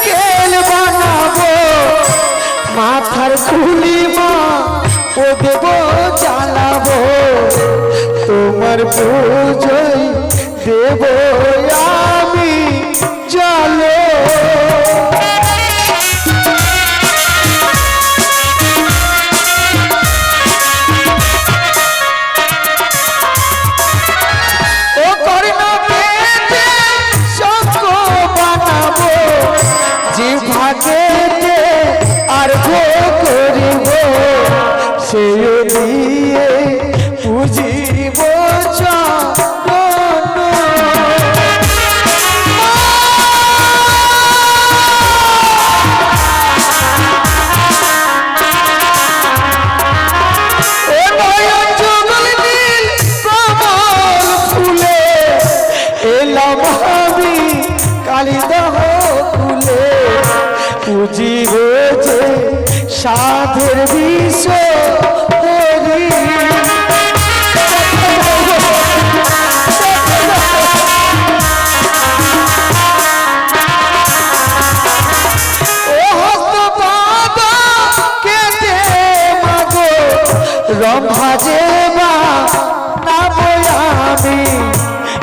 নারকেল বানাবো? মাথার খুলি মা ও দেব জ্বালাবো। তোমার পুজোই দেব আমি। Oh, John.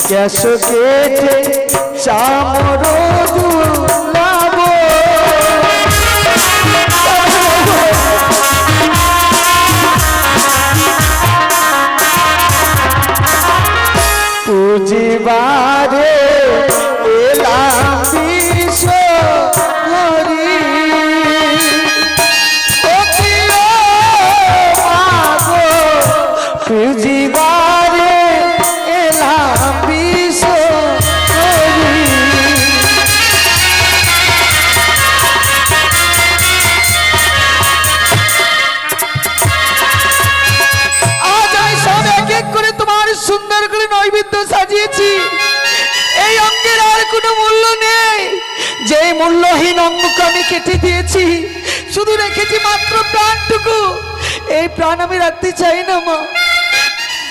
কেশ কেটে চামর কেটে দিয়েছি। শুধু রেখেছি মাত্র প্রাণটুকু। এই প্রাণ আমি রাখতে চাই না, মা।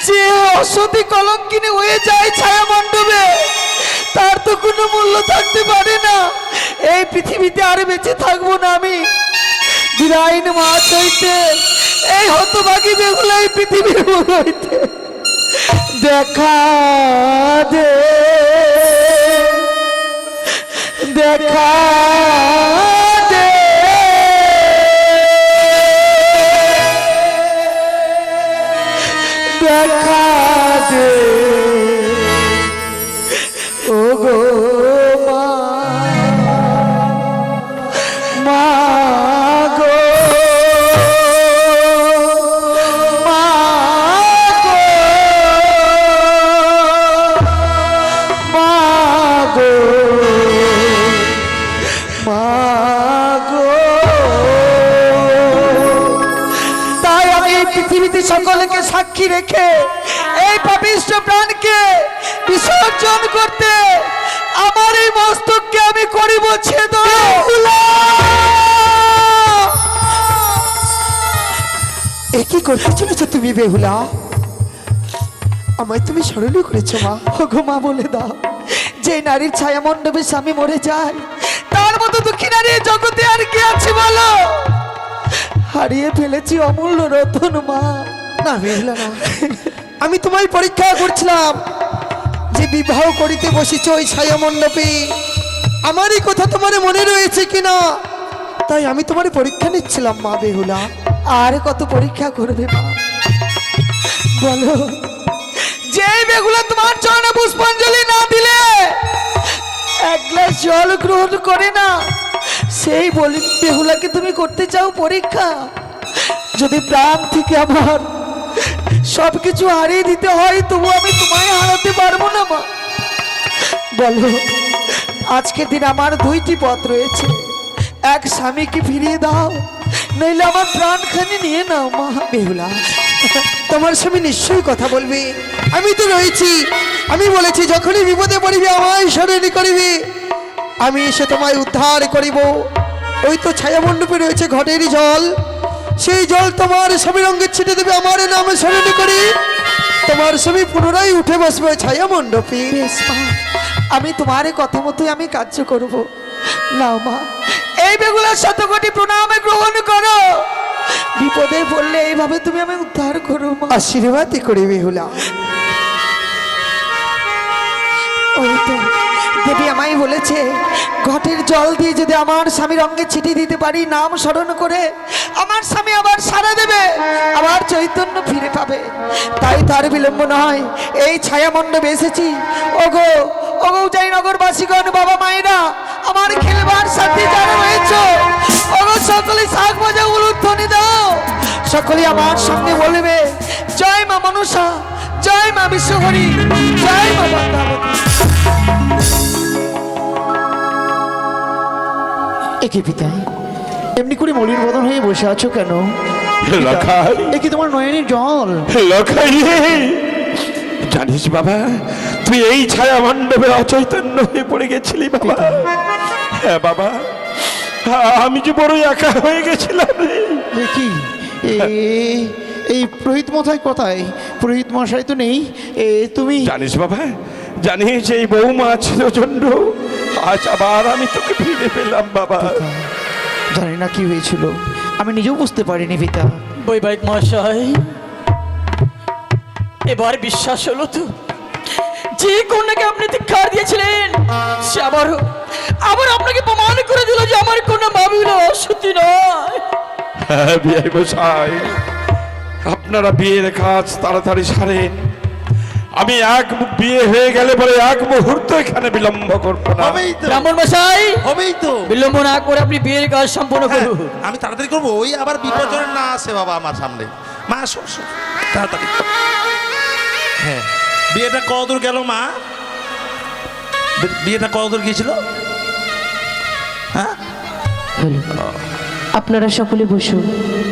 যে অসতি কলঙ্কিনী হয়ে যায় ছায়া মণ্ডপে তার তো কোনো মূল্য থাকতে পারে না। এই পৃথিবীতে আর বেঁচে থাকব না আমি। বিরাইন মাছ হইতে এই হতভাগী বেগুলো এই পৃথিবীর মূল হইতে। দেখা দে, দেখা দেখা সাক্ষী রেখে এই পাপিষ্ট প্রাণকে বিসর্জন করতে আমার এই মস্তককে আমি করিব ছেদন এ কি করতে চলেছো তুমি বেহুলা? আমায় তুমি স্মরণই করেছ মা। ওগো মা, বলে দাও। যে নারীর ছায়া মণ্ডপে স্বামী মরে যায়, তার মতো দুঃখী নারী জগতে আর কি আছে বলো? হারিয়ে ফেলেছি অমূল্য রতন মা। আমি তোমায় পরীক্ষা করছিলাম যে বিবাহ করিতে বসেছ ওই ছায়া মণ্ডপে আমারই কথা তোমার মনে রয়েছে কিনা? তাই আমি তোমার পরীক্ষা নিচ্ছিলাম, মা বেহুলা। আর কত পরীক্ষা করবে, মা? বলো। যে বেগুলো তোমার চরণে পুষ্পাঞ্জলি না দিলে, এক গ্লাস জল গ্রহণ করে না, সেই বলি বেহুলাকে তুমি করতে চাও পরীক্ষা? যদি প্রাণ থেকে আমার সব কিছু হারিয়ে দিতে হয়, তবু আমি তোমায় হারাতে পারব না, মা। বলো আজকের দিন আমার দুইটি পথ রয়েছে। এক স্বামীকে ফিরিয়ে দাও, নইলে আমার প্রাণখানি নিয়ে নাও, মা। বেহুলা, তোমার স্বামী নিশ্চয়ই কথা বলবে। আমি তো রয়েছি, আমি বলেছি, যখনই বিপদে পড়িবে, আমায় স্মরণী করিবে। আমি এসে তোমায় উদ্ধার করিব। ওই তো ছায়ামণ্ডপে রয়েছে ঘটের জল। সেই জল তোমার স্বামীর অঙ্গে ছিটে দেবে আমার নামে স্মরণী করি। তোমার স্বামী পুনরায় উঠে বসবে ওই ছায়ামণ্ডপে বেশ মা আমি তোমার কথা মতোই আমি কার্য করব। না মা এই বেগুলা শতকোটি প্রণামে গ্রহণ করো। বিপদে পড়লে এইভাবে তুমি আমি উদ্ধার করো মা। আশীর্বাদই করি বেহুলা। ওই তো দেবী আমায় বলেছে ঘটের জল দিয়ে যদি আমার স্বামীর অঙ্গে ছিটি দিতে পারি নাম স্মরণ করে আমার স্বামী আবার সারা দেবে, আবার চৈতন্য ফিরে পাবে। তাই তার বিলম্ব নয়, এই ছায়া মণ্ডপে এসেছি। ওগো ওগো জয়নগরবাসীগণ বাবা মায়েরা, আমার খেলবার সাথে যারা রয়েছে, ওগো সকলে শাক ভাজা উলুধ্বনি দাও। সকলে আমার সঙ্গে বলবে, জয় মা মনসা জয় মা বিশ্বহরি, জয় মা বন্দাবতী একে পিতা এমনি করে মলির বদন হয়ে বসে আছো কেন? লখাই। এ কি তোমার নয়নের জল? লখাই। জানিস বাবা তুই এই ছায়া মণ্ডপে অচৈতন্য হয়ে পড়ে গেছিলি বাবা। হ্যাঁ বাবা আমি যে বড় একা হয়ে গেছিলাম এ- এই পুরোহিত মশাই কোথায়? পুরোহিত মশাই তো নেই। এ তুমি? জানিস বাবা জানিস এই বৌমা ছিল জন্য আজ আবার আমি তোকে ফিরে পেলাম বাবা। জানি না কি হয়েছিল। আমি নিজেও বুঝতে পারিনি পিতা। বৈবাহিক মহাশয় এবার বিশ্বাস হলো তো। যে কন্যাকে আপনি ধিক্ষার দিয়েছিলেন সে আবার আবার আপনাকে প্রমাণ করে দিল যে আমার কন্যা মাবিল সত্যি নয়। হ্যাঁ বিয়ে বসাই আপনারা বিয়ের কাজ তাড়াতাড়ি সারেন। আমি এক বিয়ে হয়ে গেলে পরে এক মুহূর্ত এখানে বিলম্ব করব না। হবেই তো। ব্রাহ্মণ মশাই! হবেই তো। বিলম্ব না করে আপনি বিয়ের কাজ সম্পন্ন হ্যাঁ, করুন। আমি তাড়াতাড়ি করব। ওই আবার বিপর্যয় না আসে বাবা আমার সামনে। মা আসো, তাড়াতাড়ি। হ্যাঁ। বিয়েটা কতদূর গেল মা? বিয়েটা কতদূর গিয়েছিল? হ্যাঁ? আপনারা সকলে বসুন।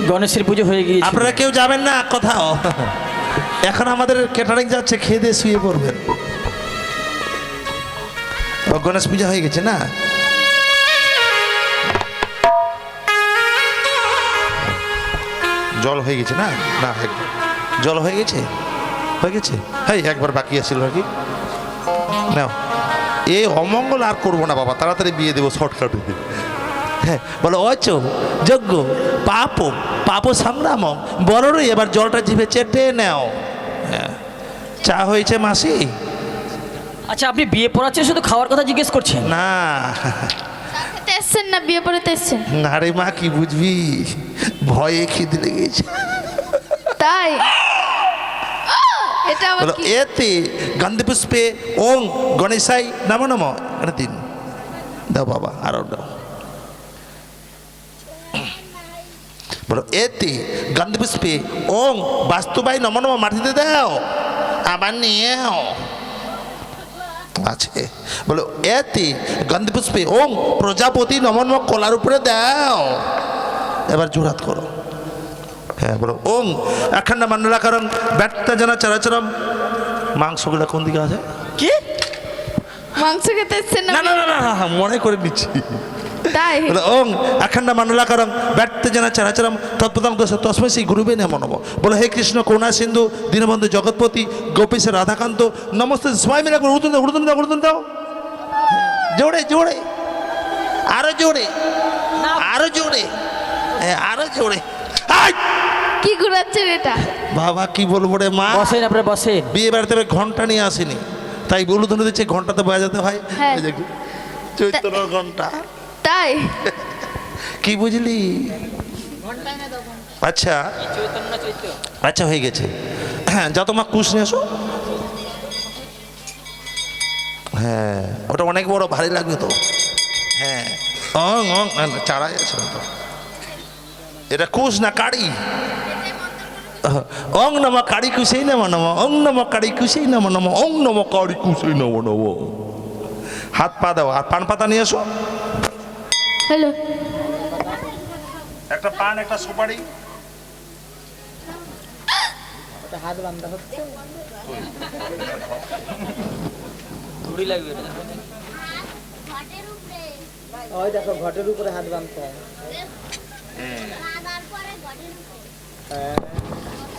গণেশের পুজো হয়ে গিয়েছে আপনারা কেউ যাবেন না? কোথাও? এখন আমাদের ক্যাটারিং যাচ্ছে খেয়ে দিয়ে শুয়ে পড়বেন। গণেশ পূজা হয়ে গেছে না? জল হয়ে গেছে না? না জল হয়ে গেছে? হয়ে গেছে? হ্যাঁ একবার বাকি আছিল নাকি? নাও। এই অমঙ্গল আর করব না, বাবা। তাড়াতাড়ি বিয়ে দেবো, শর্টকাটে। বলো অচ যজ্ঞ পাপ পাপ সংগ্রাম বড়রে এবার জলটা জিভে চেটে নাও। হ্যাঁ চা হয়েছে মাসি? আচ্ছা আপনি বিয়ে পড়াচ্ছেন শুধু খাওয়ার কথা জিজ্ঞেস করছেন? না। এসছেন না বিয়ে পড়াতে এসছেন? আরে মা কি বুঝবি? ভয়ে খিদে লেগেছে। তাই? এটা বলো কি? এতে গন্ধ পুষ্পে ওং গণেশাই নমো নমো। এটা দিন। দাও বাবা আরও দাও। বলো এতে গন্ধ পুষ্পে ওং বাস্তুবাই নমো নমো মাটিতে দাও আবার নিয়েও। আছে বলো এতে গন্ধ পুষ্পে ওং প্রজাপতি নম নম কলার উপরে দাও। এবার জোরাত করো। হ্যাঁ বলো ওং অখণ্ড মণ্ডলাকারং ব্যর্থ জানা চরাচরম। মাংসগুলো কোন দিকে আছে? কি? মাংস খেতে এসছেন না না না না না না, না, মনে করে নিচ্ছি। তাই? বলো ওং অখণ্ড মণ্ডলাকারং ব্যর্থ জানা চরাচরম তৎপদম তসময় সেই গুরুবে নম নম। বলো হে কৃষ্ণ করুণা সিন্ধু দীনবন্ধু জগৎপতি গোপীশ রাধাকান্ত নমস্তে সবাই মিলে উড়তুন দাও উড়তুন দাও উড়তুন দাও। জোরে জোরে আরও জোরে আরও জোরে হ্যাঁ আরও জোরে! কি ঘুরাচ্ছেন এটা? বাবা কি বলব রে মা? বসেন আপনারা বসেন। বিয়ে বাড়িতে ঘণ্টা নিয়ে আসিনি। তাই বলু ধরে দিচ্ছে ঘন্টাতে বাজাতে হয়? হ্যাঁ। এই দেখি, চৈতন্য ঘণ্টা। তাই? কি বুঝলি? আচ্ছা। আচ্ছা হয়ে গেছে। হ্যাঁ যা তোমার কুশ নিয়ে আসো। হ্যাঁ ওটা অনেক বড়, ভারী লাগবে তো। হ্যাঁ। অং অং চারাই আছে তো এটা কুশ না কাড়ি? অং নম কাড়ি কুশেই নম নম, অং নম কাড়ি কুশেই নম নম, অং নম কাড়ি কুশেই নম নম। হাত পা দাও আর পান পাতা নিয়ে এসো হ্যালো। একটা পান একটা সুপারি। হাত বান্ধা হচ্ছে। ঘুড়ি লাগবে ওই দেখো ঘটের উপরে হাত বাঁধতে হয়।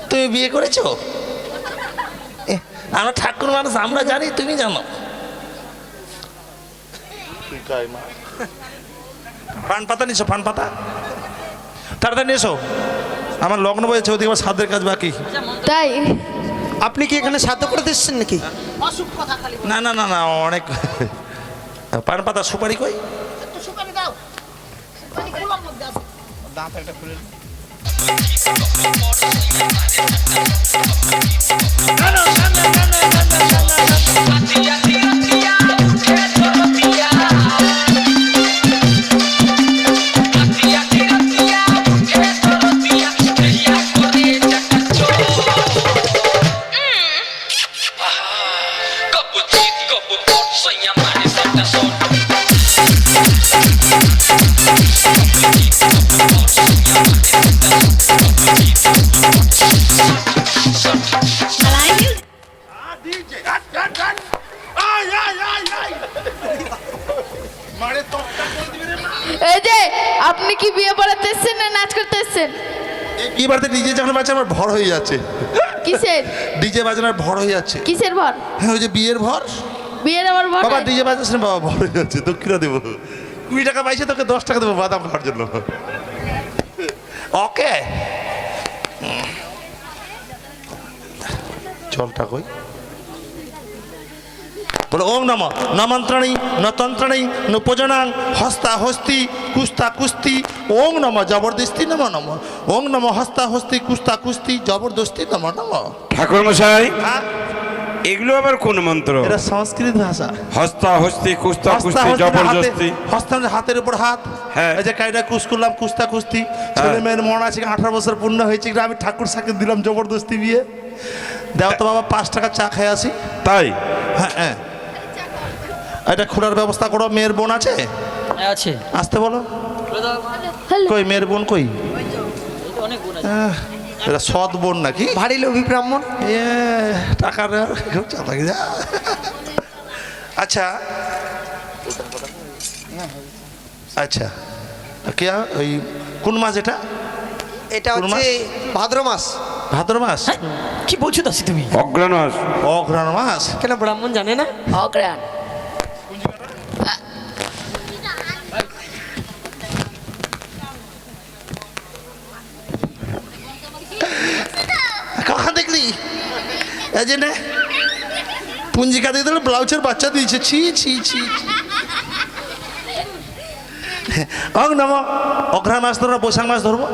তুমি বিয়ে করেছ? এ, আমরা ঠাকুর মানুষ আমরা জানি তুমি জানো। পান পাতা নিছো পান পাতা তাড়াতাড়ি নিয়ে এসো আমার লগ্ন বয়েছে ওদিকে আমার সাদের কাজ বাকি। তাই? আপনি কি এখানে সাধ্য করে দিচ্ছেন নাকি? না না না না অনেক পান পাতা সুপারি কই দাঁত একটা Cappuccino, আপনি কি বিয়ে পড়াতে এসছেন না নাচ করতে এসছেন কি বাড়িতে ডিজে যখন বাজছে আমার ভর হয়ে যাচ্ছে। কিসের? ডিজে বাজানোর ভর হয়ে যাচ্ছে। কিসের ভর? হ্যাঁ ওই যে বিয়ের ভর। বিয়ের আমার ভর বাবা ডিজে বাজাস না বাবা ভর হয়ে যাচ্ছে দক্ষিণা দেবো। কুড়ি টাকা পাইছে তোকে দশ টাকা দেবো বাদাম খাওয়ার জন্য। ওকে। জলটা কই বলো ওম নম। নমন্ত্রণী ন তন্ত্রণী ন উপজনাং হস্তা হস্তি কুস্তা কুস্তি। ওং নম জবরদস্তি নম নম। ওং নম হস্তা হস্তি কুস্তা কুস্তি জবরদস্তি নম নম। ঠাকুর মশাই হ্যাঁ? এগুলো আবার কোন মন্ত্র? এটা সংস্কৃত ভাষা। হস্তা হস্তি কুস্তা কুস্তি না জবরদস্তি। হস্তা হাতের উপর হাত। হ্যাঁ। এই যে কাইটা কুস করলাম কুস্তা কুস্তি। ছেলে মেয়ের মন আছে আঠারো বছর পূর্ণ হয়েছে আমি ঠাকুর সাকে দিলাম জবরদস্তি বিয়ে দাও তো বাবা পাঁচ টাকা চা খেয়ে আসি। তাই? হ্যাঁ হ্যাঁ। এটা খোলার ব্যবস্থা করো মেয়ের বোন আছে? আছে। আসতে বলো। কই মেয়ের বোন কই? এটা সৎ বোন নাকি? ভারী লোভী ব্রাহ্মণ। টাকার। আচ্ছা। আচ্ছা। কে ওই কোন মাস এটা? এটা হচ্ছে ভাদ্র মাস। ভাদ্র মাস? হ্যাঁ, কি বলছো দাসি তুমি? অগ্রাণ মাস। অঘ্রাণ মাস? কেন ব্রাহ্মণ জানে না? অগ্রাণ এই যে নে পুঞ্জিকা দিয়ে দিল ব্লাউজের বাচ্চা দিয়েছে ছি ছি ছি ছি। অং নম অঘ্রাণ মাস ধরো বৈশাখ মাস ধরবো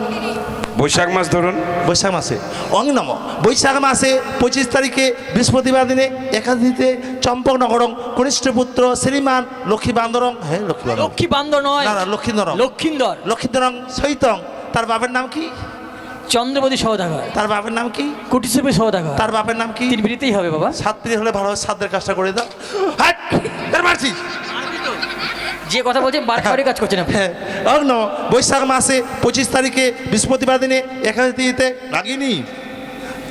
বৈশাখ মাস ধরুন বৈশাখ মাসে অং নম বৈশাখ মাসে পঁচিশ তারিখে বৃহস্পতিবার দিনে একাধিতে চম্পক নগরং কনিষ্ঠ পুত্র শ্রীমান লক্ষ্মী বান্দরং হ্যাঁ লক্ষ্মী লক্ষ্মী বান্দর নয় না লক্ষ্মীন্দরং লক্ষিন্দর। লক্ষ্মীন্দরং সৈতং। তার বাবার নাম কি? চন্দ্রবতী সৌদাগর। তার বাপের নাম কি? কুটিসেপি সৌদাগর। তার বাপের নাম কি? তিন বিড়িতেই হবে বাবা। সাত ছাত্রী হলে ভালো সাধ্যের কাজটা করে দাও। হাট! মারছি। যে কথা বলছেন বারবারই কাজ করছেন হ্যাঁ অগ্ন বৈশাখ মাসে পঁচিশ তারিখে বৃহস্পতিবার দিনে একাধিতে লাগিনি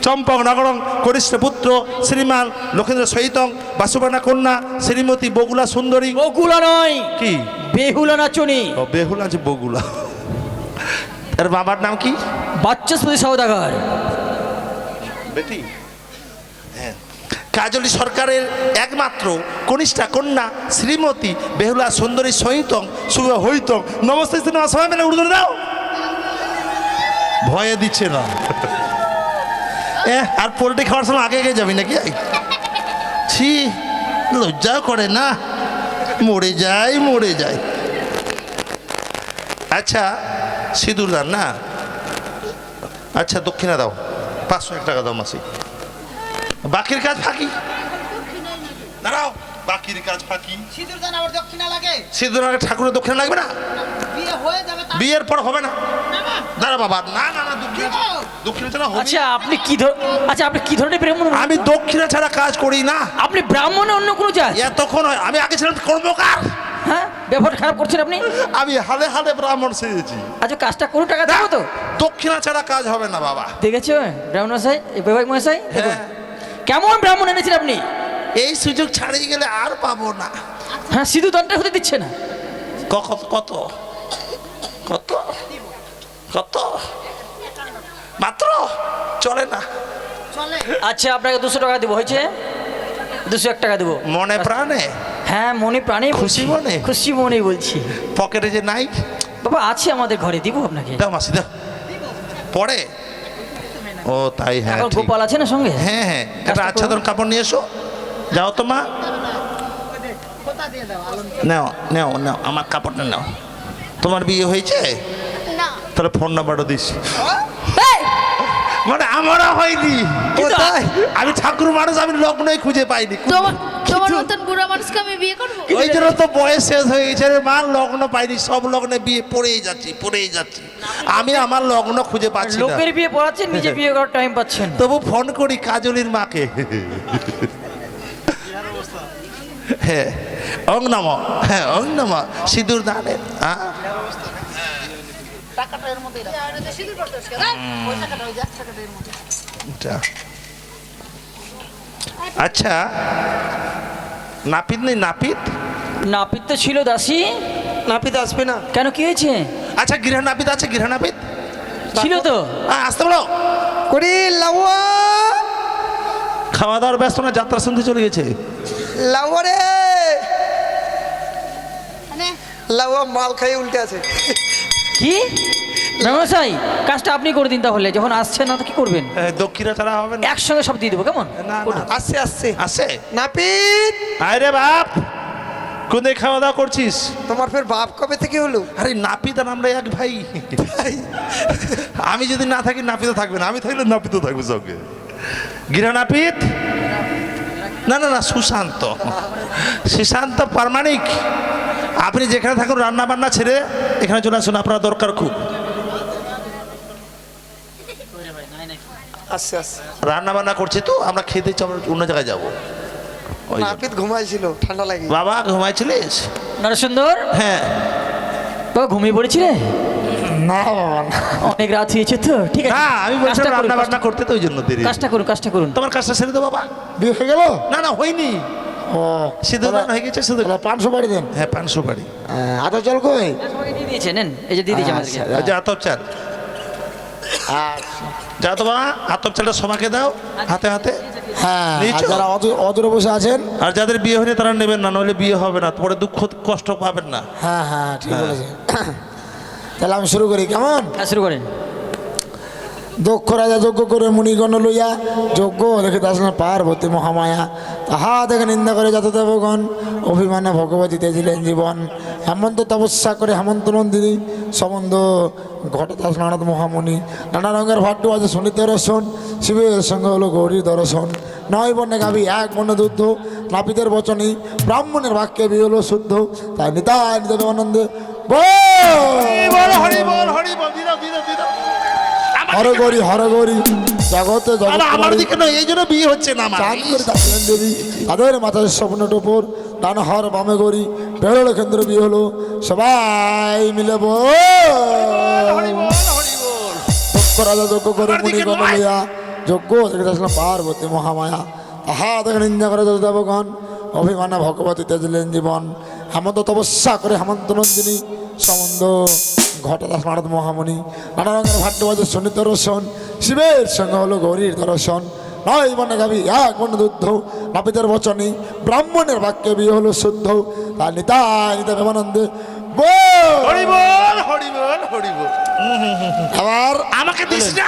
চম্পক নগরং কনিষ্ঠ পুত্র শ্রীমান লক্ষেন্দ্র সহিতং বাসুবানা কন্যা শ্রীমতী বগুলা সুন্দরী। বকুলা নয় কি? বেহুলা নাচনি। ও বেহুলা আছে বগুলা। এর বাবার নাম কি? বাচ্চাস্পতি সৌদাগর বেটি? হ্যাঁ। কাজলী সরকারের একমাত্র কনিষ্ঠা কন্যা শ্রীমতী বেহুলা সুন্দরী সহিতং শুভ হইতং। নমস্তে সিনেমা সবাই মিলে উড়ে দাও। ভয়ে দিচ্ছে না। এ আর পোলট্রি খাওয়ার সময় আগে আগে যাবি নাকি? ছি লজ্জা করে না। মরে যায় মরে যায় আচ্ছা সিঁদুর দান না? আচ্ছা দক্ষিণা দাও। পাঁচশো এক টাকা দাও মাসি। বাকির কাজ ফাঁকি? দাঁড়াও বাকির কাজ ফাঁকি। সিঁদুর দান আবার দক্ষিণা লাগে? সিঁদুর আগে ঠাকুরের দক্ষিণা লাগবে না? বিয়ে হয়ে যাবে বিয়ের পর হবে না। দাঁড়া বাবা। না না না দক্ষিণা দক্ষিণা ছাড়া আচ্ছা আপনি কি ধর আচ্ছা আপনি কি ধরনের ব্রাহ্মণ? আমি দক্ষিণা ছাড়া কাজ করি না। আপনি ব্রাহ্মণে অন্য কোনো জাত? এতক্ষণ হয় আমি আগে ছিলাম কর্মকার। হ্যাঁ? ব্যবহার খারাপ করছেন আপনি? আমি হালে হালে ব্রাহ্মণ সেজেছি। আচ্ছা কাজটা কোনো টাকা দেবো তো। দক্ষিণা ছাড়া কাজ হবে না বাবা। দেখেছ? ব্রাহ্মণ মশাই এই বৈবাহিক মশাই হ্যাঁ। কেমন ব্রাহ্মণ এনেছেন আপনি? এই সুযোগ ছাড়িয়ে গেলে আর পাবো না। হ্যাঁ সিধু দণ্ডটা হতে দিচ্ছে না। কত কত? কত? কত? মাত্র? চলে না। আচ্ছা আপনাকে দুশো টাকা দেবো হয়েছে? দুশো এক টাকা দেবো। মনে প্রাণে? হ্যাঁ মনে প্রাণে খুশি মনে? খুশি মনে বলছি। পকেটে যে নাই? বাবা আছে আমাদের ঘরে দিব আপনাকে। দাও মাসি দাও। পরে? ও তাই হ্যাঁ। গোপাল আছে না সঙ্গে? হ্যাঁ হ্যাঁ একটা আচ্ছাদন কাপড় নিয়ে এসো। যাও তো মা। নাও নাও নাও আমার কাপড়টা নাও। তোমার বিয়ে হয়েছে? না। তাহলে ফোন নাম্বারটা দিস। এই, মানে আমারও হয়নি। আমি ঠাকুর মানুষ আমি লগ্নই খুঁজে পাইনি। তোমার তোমার মতন বুড়া মানুষকে আমি বিয়ে করব? ওই জন্য তো বয়স শেষ হয়ে গেছে রে মা লগ্ন পাইনি সব লগ্নে বিয়ে পড়েই যাচ্ছি পড়েই যাচ্ছি। আমি আমার লগ্ন খুঁজে পাচ্ছি না। লোকের বিয়ে পড়াচ্ছেন নিজে বিয়ে করার টাইম পাচ্ছেন তবু ফোন করি কাজলির মাকে। হ্যাঁ অং নম। হ্যাঁ অং নম। সিঁদুর দানে আচ্ছা নাপিত নেই নাপিত? নাপিত তো ছিল দাসী। নাপিত আসবে না। কেন কি হয়েছে? আচ্ছা গৃহ নাপিত আছে গৃহ নাপিত ছিল তো। হ্যাঁ, আসতে বলো। করি লাউয়া। খাওয়া দাওয়ার ব্যস্ত না যাত্রা শুনতে চলে গেছে। লাউয়া রে। লাউয়া মাল খাইয়ে উল্টে আছে। কি? ব্যবসায়ী কাজটা আপনি করে দিন তাহলে যখন আসছেন না তো কি করবেন? দক্ষিণা ছাড়া হবে না। একসঙ্গে সব দিয়ে দেবো কেমন? না আসছে আসছে। আছে নাপিত! আরে বাপ কোনে খাওয়া দাওয়া করছিস? তোমার ফের বাপ কবে থেকে হলো? আরে নাপিত আর আমরা এক ভাই। আমি যদি না থাকি নাপিত থাকবে না। আমি থাকলে নাপিত থাকবে সঙ্গে। গিরা নাপিত? না না না সুশান্ত। সুশান্ত পারমাণিক। আপনি যেখানে থাকুন রান্না বান্না ছেড়ে এখানে চলে আসুন। আপনার দরকার খুব। আসছে আসছে। রান্না বান্না করছি তো আমরা খেতে চাই, আমরা অন্য জায়গায় যাব। নাপিত ঘুমাইছিল ঠান্ডা লাগে। বাবা ঘুমাইছিলিস নরসুন্দর হ্যাঁ। বাবা ঘুমিয়ে পড়েছিলে? না বাবা না। অনেক রাত হয়েছে তো ঠিক আছে। না আমি বলছিলাম রান্না বান্না করতে তো ওই জন্য দেরি। কাজটা করুন কাজটা করুন। তোমার কাজটা সেরে দো বাবা। বিয়ে হয়ে গেল? না না হয়নি। ও সিদ্ধ দান হয়ে গেছে তাহলে পাঁচশো বাড়ি দেন। হ্যাঁ পাঁচশো বাড়ি আদা জল কই? দিয়ে দিয়েছে নেন। এই যে দিয়ে দিয়েছে আমাদেরকে। আচ্ছা। আতপ চাল। আচ্ছা। যা তো বাবা আতপ চালটা সবাইকে দাও। হাতে হাতে। হ্যাঁ? যারা অদূর বসে আছেন। আর যাদের বিয়ে হয়নি তারা নেবেন না নইলে বিয়ে হবে না পরে দুঃখ কষ্ট পাবেন না। হ্যাঁ হ্যাঁ ঠিক আছে তাহলে আমি শুরু করি কেমন? হ্যাঁ শুরু করেন। দক্ষ রাজা যজ্ঞ করে মুনিগণ লইয়া যজ্ঞ দেখিতে আসলেন পার্বতী মহামায়া। তাহা দেখে নিন্দা করে যত দেবগণ অভিমানে ভগবতী তেজিলেন জীবন। হেমন্ত তপস্যা করে হেমন্ত নন্দিনী সম্বন্ধ ঘটে আসলেন নারদ মহামুনি। নানা রঙের ভাট্টু আছে শুনিতে রসন শিবের সঙ্গে হলো গৌরীর দর্শন। নয় বর্ণে গাভী, এক বর্ণ দুধ নাপিতের বচনে, ব্রাহ্মণের বাক্যে বিয়ে হলো শুদ্ধ, তাই নিতাই নিতে আনন্দে বল! হরি বল হরি বল হরগরি হরগরি। জগতে আমার দিকে নয় এই জন্য বিয়ে হচ্ছে না আমার। চাঁদ করে তাকিলেন দেবী তাদের মাথায় স্বপ্ন টোপর ডান হর বামে গরি বেরোলো কেন্দ্র বিয়ে হলো। সবাই মিলে রাজা যজ্ঞ করে মুনি গণ নয়। যজ্ঞ দেখে আসলাম পার্বতী মহামায়া। তাহা দেখে নিন্দা করে দেবগণ। অভিমানে ভগবতী তেজলেন জীবন। হেমন্ত তপস্যা করে হেমন্ত নন্দিনী। সম্বন্ধ ঘটে দাস নারদ মহামণি। নানা রঙের ভাট্য বাজে সন্নিত রসন শিবের সঙ্গে হলো গৌরীর দর্শন। নয় মনে গাবি এক মনে দুধ নাপিতের বচনে ব্রাহ্মণের বাক্যে বিয়ে হলো শুদ্ধ। তার নিতাই নিতা প্রেমানন্দে বল! হরি বল হরি বল হরি বল। আবার? আমাকে দিস না।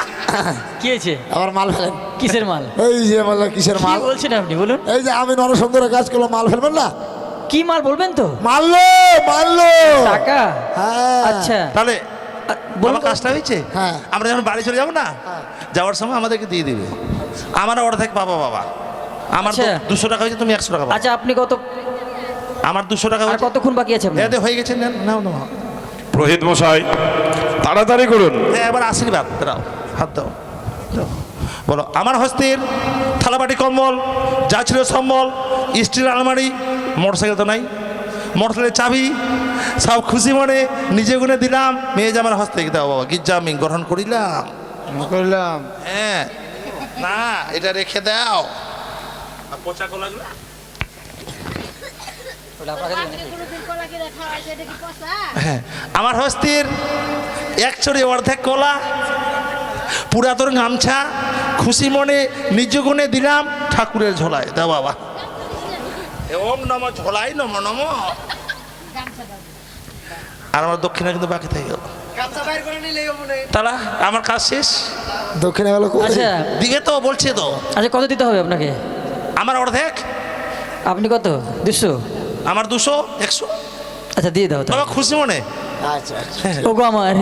কি হয়েছে? আবার মাল ফেলেন। কিসের মাল? এই যে বলল কিসের মাল? বলছেন আপনি বলুন। এই যে আমি নরসুন্দরের কাজ করল মাল ফেলবেন না? কি মাল বলবেন তো? মারলো মারলো টাকা? হ্যাঁ। আচ্ছা। তাহলে আমার কাজটা হয়েছে? হ্যাঁ। আমরা যখন বাড়ি চলে যাব না যাওয়ার সময় আমাদেরকে দিয়ে দিবে। আমার অর্ধেক পাবো বাবা। আমার আচ্ছা। দুশো টাকা হয়েছে তুমি একশো টাকা আচ্ছা আপনি কত আমার দুশো টাকা কতক্ষণ বাকি আছে হয়ে গেছে নেন নাও নাও। প্রহিত মশাই তাড়াতাড়ি করুন। হ্যাঁ এবার আশীর্বাদ দাও হাত দাও দাও। বলো আমার হস্তের থালাবাটি কম্বল যা ছিল সম্বল স্টিল আলমারি মোটরসাইকেল তো নাই। মোটরসাইকেলের চাবি সব খুশি মনে নিজে গুনে দিলাম মেয়ে জামার হস্তে। দাও বাবা গির্জা আমি গ্রহণ করিলাম। করলাম। হ্যাঁ না এটা রেখে দাও। পচা কলাগুলো হ্যাঁ আমার হস্তির এক চড়ি অর্ধেক কলা পুরাতন গামছা খুশি মনে নিজ গুণে দিলাম ঠাকুরের ঝোলায়। দাও বাবা। ওম নম ঝোলাই নম নম। আর আমার দক্ষিণা কিন্তু বাকি থেকে। গেল তাহলে আমার কাজ শেষ? দক্ষিণে গেল আচ্ছা। দিকে তো বলছে তো। আচ্ছা কত দিতে হবে আপনাকে? আমার অর্ধেক? আপনি কত? দুশো? আমার দুশো একশো? আচ্ছা দিয়ে দাও বাবা খুশি মনে? আচ্ছা আচ্ছা। ওগো আমার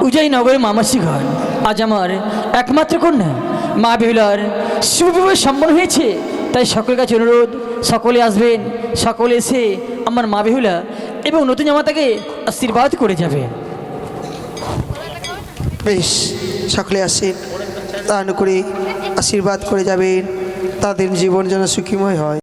উজাই নগরের মামাসি ঘর। আজ আমার একমাত্র কন্যা। মা বিহুলার শুভবিবাহ সম্পন্ন হয়েছে। তাই সকলের কাছে অনুরোধ সকলে আসবেন সকলে এসে আমার মা বিহুলা এবং নতুন জামাতাকে আশীর্বাদ করে যাবে। বেশ সকলে আসেন। দান করে আশীর্বাদ করে যাবেন। তাদের জীবন যেন সুখীময় হয়।